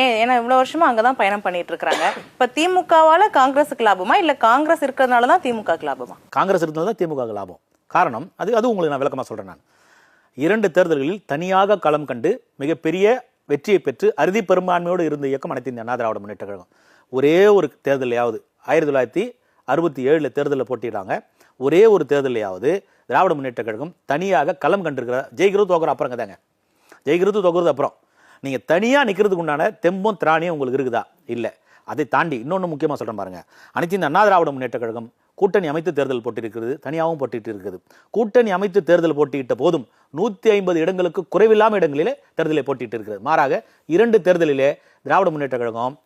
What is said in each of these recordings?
ஏன்? ஏன்னா இவ்வளவு வருஷமா அங்கதான் பயணம் பண்ணிட்டு இருக்காங்க இப்ப திமுகவால காங்கிரஸுக்கு லாபமா? இல்ல காங்கிரஸ் இருக்கிறதுனால தான் திமுக லாபமா? காங்கிரஸ் இருந்தால் தான் திமுக லாபம். காரணம் அது அது உங்களுக்கு நான் விளக்கமாக சொல்கிறேன் நான். இரண்டு தேர்தல்களில் தனியாக களம் கண்டு மிகப்பெரிய வெற்றியை பெற்று அறுதி பெரும்பான்மையோடு இருந்த இயக்கம் அனைத்து இந்திய அண்ணா திராவிட முன்னேற்ற கழகம். ஒரே ஒரு தேர்தலையாவது ஆயிரத்தி தொள்ளாயிரத்தி அறுபத்தி ஏழில் தேர்தலில் போட்டிடுறாங்க ஒரே ஒரு தேர்தலையாவது திராவிட முன்னேற்ற கழகம் தனியாக களம் கண்டிருக்கிற ஜெயிக்கிறது தோக்குற அப்புறம் தாங்க ஜெயிக்கிறது தோக்குறது அப்புறம். நீங்கள் தனியாக நிற்கிறதுக்கு உண்டான தெம்பும் திராணியும் உங்களுக்கு இருக்குதா? இல்லை. அதை தாண்டி இன்னொன்று முக்கியமாக சொல்கிறேன் பாருங்க. அனைத்து இந்த அண்ணா திராவிட முன்னேற்ற கழகம் கூட்டணி அமைத்து தேர்தல் போட்டியிருக்கிறது தனியாகவும் போட்டிட்டு இருக்குது. கூட்டணி அமைத்து தேர்தல் போட்டியிட்ட போதும் நூற்றி ஐம்பது இடங்களுக்கு குறைவில்லாம இடங்களிலே தேர்தலை போட்டிட்டு இருக்கிறது. மாறாக இரண்டு தேர்தலிலே திராவிட முன்னேற்ற கழகம்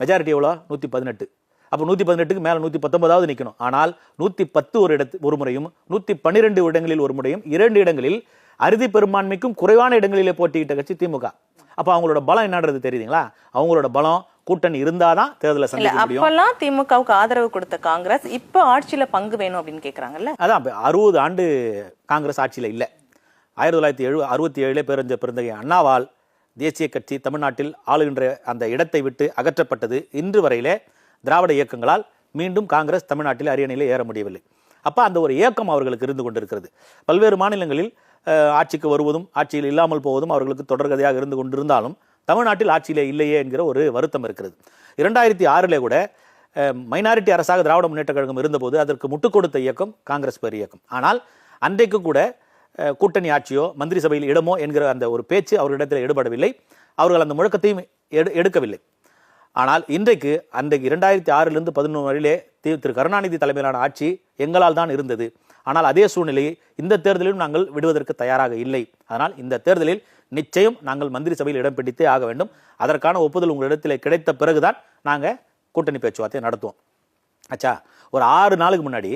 மெஜாரிட்டி எவ்வளோ? நூற்றி பதினெட்டு. அப்போ நூற்றி பதினெட்டுக்கு மேலே நூற்றி பத்தொன்பதாவது நிற்கணும் ஆனால் நூற்றி பத்து ஒரு இடத்து ஒரு முறையும் நூற்றி பன்னிரெண்டு இடங்களில் ஒரு முறையும் இரண்டு இடங்களில் அறுதி பெரும்பான்மைக்கும் குறைவான இடங்களிலே போட்டியிட்ட கட்சி திமுக. அப்போ அவங்களோட பலம் என்னன்றது தெரியுதுங்களா? அவங்களோட பலம் கூட்டணி இருந்தாதான் தேர்தலை சந்திக்க முடியும். அப்பெல்லாம் திமுகவுக்கு ஆதரவு கொடுத்த காங்கிரஸ் இப்ப ஆட்சியில பங்கு வேணும் அப்படின்னு கேக்குறாங்கல்ல? அதான் அறுபது ஆண்டு காங்கிரஸ் ஆட்சியில் இல்லை. ஆயிரத்தி தொள்ளாயிரத்தி எழு அறுபத்தி ஏழிலே பிறந்த பிறந்தகைய அண்ணாவால் தேசிய கட்சி தமிழ்நாட்டில் ஆளுகின்ற அந்த இடத்தை விட்டு அகற்றப்பட்டது இன்று வரையிலே திராவிட இயக்கங்களால் மீண்டும் காங்கிரஸ் தமிழ்நாட்டில் அரியணையிலே ஏற முடியவில்லை. அப்போ அந்த ஒரு இயக்கம் அவர்களுக்கு இருந்து கொண்டிருக்கிறது. பல்வேறு மாநிலங்களில் ஆட்சிக்கு வருவதும் ஆட்சியில் இல்லாமல் போவதும் அவர்களுக்கு தொடர்கதையாக இருந்து கொண்டிருந்தாலும் தமிழ்நாட்டில் ஆட்சியிலே இல்லையே என்கிற ஒரு வருத்தம் இருக்கிறது. இரண்டாயிரத்தி ஆறிலே கூட மைனாரிட்டி அரசாக திராவிட முன்னேற்ற கழகம் இருந்தபோது அதற்கு முட்டுக் கொடுத்த இயக்கம் காங்கிரஸ் பேர் இயக்கம். ஆனால் அன்றைக்கு கூட கூட்டணி ஆட்சியோ மந்திரி சபையில் இடமோ என்கிற அந்த ஒரு பேச்சு அவர்களிடத்தில் ஈடுபடவில்லை. அவர்கள் அந்த முழக்கத்தையும் எடு எடுக்கவில்லை. ஆனால் இன்றைக்கு அன்றைக்கு இரண்டாயிரத்தி ஆறிலிருந்து பதினொன்று வரையிலே திரு கருணாநிதி தலைமையிலான ஆட்சி எங்களால் தான் இருந்தது. ஆனால் அதே சூழ்நிலையை இந்த தேர்தலிலும் நாங்கள் விடுவதற்கு தயாராக இல்லை. அதனால் இந்த தேர்தலில் நிச்சயம் நாங்கள் மந்திரி சபையில் இடம் பிடித்தே ஆக வேண்டும். அதற்கான ஒப்புதல் உங்களிடத்தில் கிடைத்த பிறகுதான் நாங்கள் கூட்டணி பேச்சுவார்த்தை நடத்துவோம். ஆச்சா ஒரு ஆறு நாளுக்கு முன்னாடி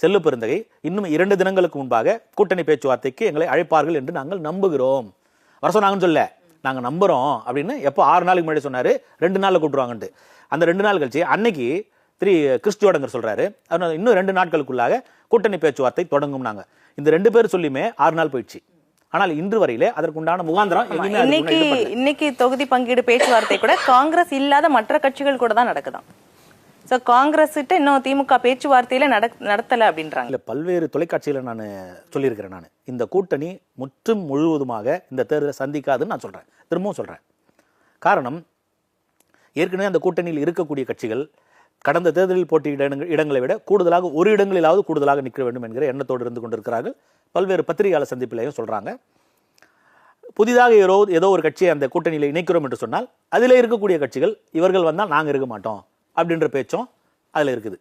செல்லு பெருந்தகை இன்னும் இரண்டு தினங்களுக்கு முன்பாக கூட்டணி பேச்சுவார்த்தைக்கு எங்களை அழைப்பார்கள் என்று நாங்கள் நம்புகிறோம். வர சொன்னாங்கன்னு சொல்ல நாங்கள் நம்புறோம் அப்படின்னு எப்போ ஆறு நாளுக்கு முன்னாடி சொன்னாரு ரெண்டு நாளில் கூட்டுருவாங்கன்ட்டு அந்த ரெண்டு நாள் கழிச்சு அன்னைக்கு திரு கிறிஸ் சொல்கிறாரு சொல்றாரு. இன்னும் ரெண்டு நாட்களுக்குள்ளாக கூட்டணி பேச்சுவார்த்தை தொடங்கும் நாங்க இந்த ரெண்டு பேர் சொல்லியுமே ஆறு நாள் போயிடுச்சு. ஆனால் இன்று வரையிலே அதற்குண்டான முகாந்திரம் இன்னைக்கு. இன்னைக்கு தொகுதி பங்கீடு பேச்சுவார்த்தை கூட காங்கிரஸ் இல்லாத மற்ற கட்சிகள் கூட தான் நடக்குதாம். சோ காங்கிரஸ் கிட்ட இன்னும் திமுக பேச்சுவார்த்தையில நடக்- நடத்தல அப்படின்றாங்க. இல்ல பல்வேறு தொலைக்காட்சியில் நான் சொல்லியிருக்கிறேன் நான். இந்த கூட்டணி முற்றும் முழுவதுமாக இந்த தேர்தலை சந்திக்காதுன்னு நான் சொல்றேன். திரும்பவும் சொல்றேன். காரணம் ஏற்கனவே அந்த கூட்டணியில் இருக்கக்கூடிய கட்சிகள் கடந்த தேர்தலில் போட்டியிட இடங்களை விட கூடுதலாக ஒரு இடங்களிலாவது கூடுதலாக நிற்க வேண்டும் என்கிற எண்ணத்தோடு இருந்து கொண்டிருக்கிறார்கள். பல்வேறு பத்திரிகையாளர் சந்திப்பிலையும் சொல்கிறாங்க புதிதாக ஏதோ ஏதோ ஒரு கட்சியை அந்த கூட்டணியில் இணைக்கிறோம் என்று சொன்னால் அதில் இருக்கக்கூடிய கட்சிகள் இவர்கள் வந்தால் நாங்கள் இருக்க மாட்டோம் அப்படின்ற பேச்சும் அதில் இருக்குது.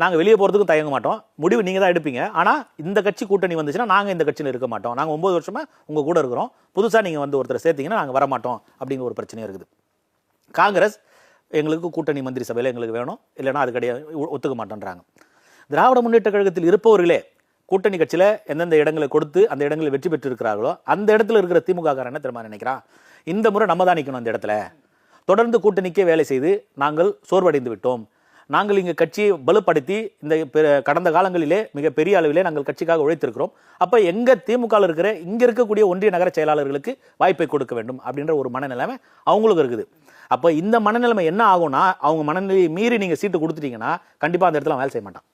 நாங்கள் வெளியே போகிறதுக்கும் தயங்க மாட்டோம். முடிவு நீங்கள் தான் எடுப்பீங்க. ஆனால் இந்த கட்சி கூட்டணி வந்துச்சுன்னா நாங்கள் இந்த கட்சியில் இருக்க மாட்டோம். நாங்கள் ஒம்பது வருஷமாக உங்கள் கூட இருக்கிறோம். புதுசாக நீங்கள் வந்து ஒருத்தரை சேர்த்தீங்கன்னா நாங்கள் வர மாட்டோம் அப்படிங்கிற ஒரு பிரச்சனையும் இருக்குது. காங்கிரஸ் எங்களுக்கு கூட்டணி மந்திரி சபையில் எங்களுக்கு வேணும். இல்லைன்னா அது கிடையாது. ஒத்துக்க மாட்டேன்றாங்க. திராவிட முன்னேற்ற கழகத்தில் இருப்பவர்களே கூட்டணி கட்சியில் எந்தெந்த இடங்களை கொடுத்து அந்த இடங்களில் வெற்றி பெற்று இருக்கிறார்களோ அந்த இடத்துல இருக்கிற திமுக காரன் என்ன தெரியுமா நினைக்கிறான்? இந்த முறை நம்ம தான் நிற்கணும் அந்த இடத்துல. தொடர்ந்து கூட்டணிக்கே வேலை செய்து நாங்கள் சோர்வடைந்து விட்டோம். நாங்கள் இங்கே கட்சியை பலுப்படுத்தி இந்த கடந்த காலங்களிலே மிக பெரிய அளவிலே நாங்கள் கட்சிக்காக உழைத்திருக்கிறோம். அப்போ எங்கள் திமுகவில் இருக்கிற இங்கே இருக்கக்கூடிய ஒன்றிய நகர செயலாளர்களுக்கு வாய்ப்பை கொடுக்க வேண்டும் அப்படின்ற ஒரு மனநிலைமை அவங்களுக்கு இருக்குது. அப்போ இந்த மனநிலைமை என்ன ஆகும்னா அவங்க மனநிலையை மீறி நீங்க சீட்டு கொடுத்துட்டீங்கன்னா கண்டிப்பா அந்த இடத்துல வேலை செய்ய மாட்டான்.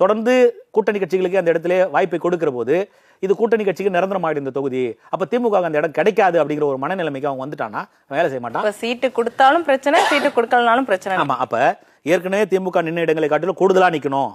தொடர்ந்து கூட்டணி கட்சிகளுக்கு அந்த இடத்துல வாய்ப்பை கொடுக்கிற போது இது கூட்டணி கட்சிக்கு நிரந்தரமாயிடும் இந்த தொகுதி. அப்ப திமுக அந்த இடம் கிடைக்காது அப்படிங்கிற ஒரு மனநிலைமைக்கு அவன் வந்துட்டான்னா அவன் வேலை செய்ய மாட்டான். சீட்டு கொடுத்தாலும் பிரச்சனை சீட்டு கொடுக்கலனாலும் பிரச்சனை. ஆமா அப்ப ஏற்கனவே திமுக நின்ன இடங்களை காட்டிலும் கூடுதலா நிக்கணும்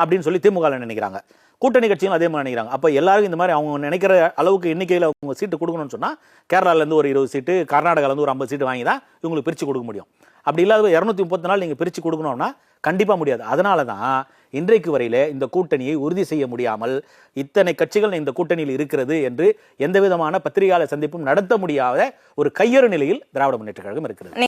அப்படின்னு சொல்லி திமுக நினைக்கிறாங்க. கூட்டணி கட்சியும் அதே மாதிரி நினைக்கிறாங்க. அப்போ எல்லாரும் இந்த மாதிரி அவங்க நினைக்கிற அளவுக்கு எண்ணிக்கையில் அவங்க சீட்டு கொடுக்கணும்னு சொன்னா கேரளால இருந்து ஒரு இருபது சீட்டு கர்நாடகாலேருந்து ஒரு ஐம்பது சீட்டு வாங்கி தான் இவங்களுக்கு பிரிச்சு கொடுக்க முடியும். அப்படி இல்லாத இரநூத்தி முப்பத்தி நாள் நீங்கள் பிரிச்சு கொடுக்கணும்னா கண்டிப்பாக முடியாது. அதனால தான் இன்றைக்கு வரையில் இந்த கூட்டணியை உறுதி செய்ய முடியாமல் இத்தனை கட்சிகள் இந்த கூட்டணியில் இருக்கிறது என்று எந்த விதமான பத்திரிகையாளர் சந்திப்பும் நடத்த முடியாத ஒரு கையறு நிலையில் திராவிட முன்னேற்ற கழகம் இருக்கிறது.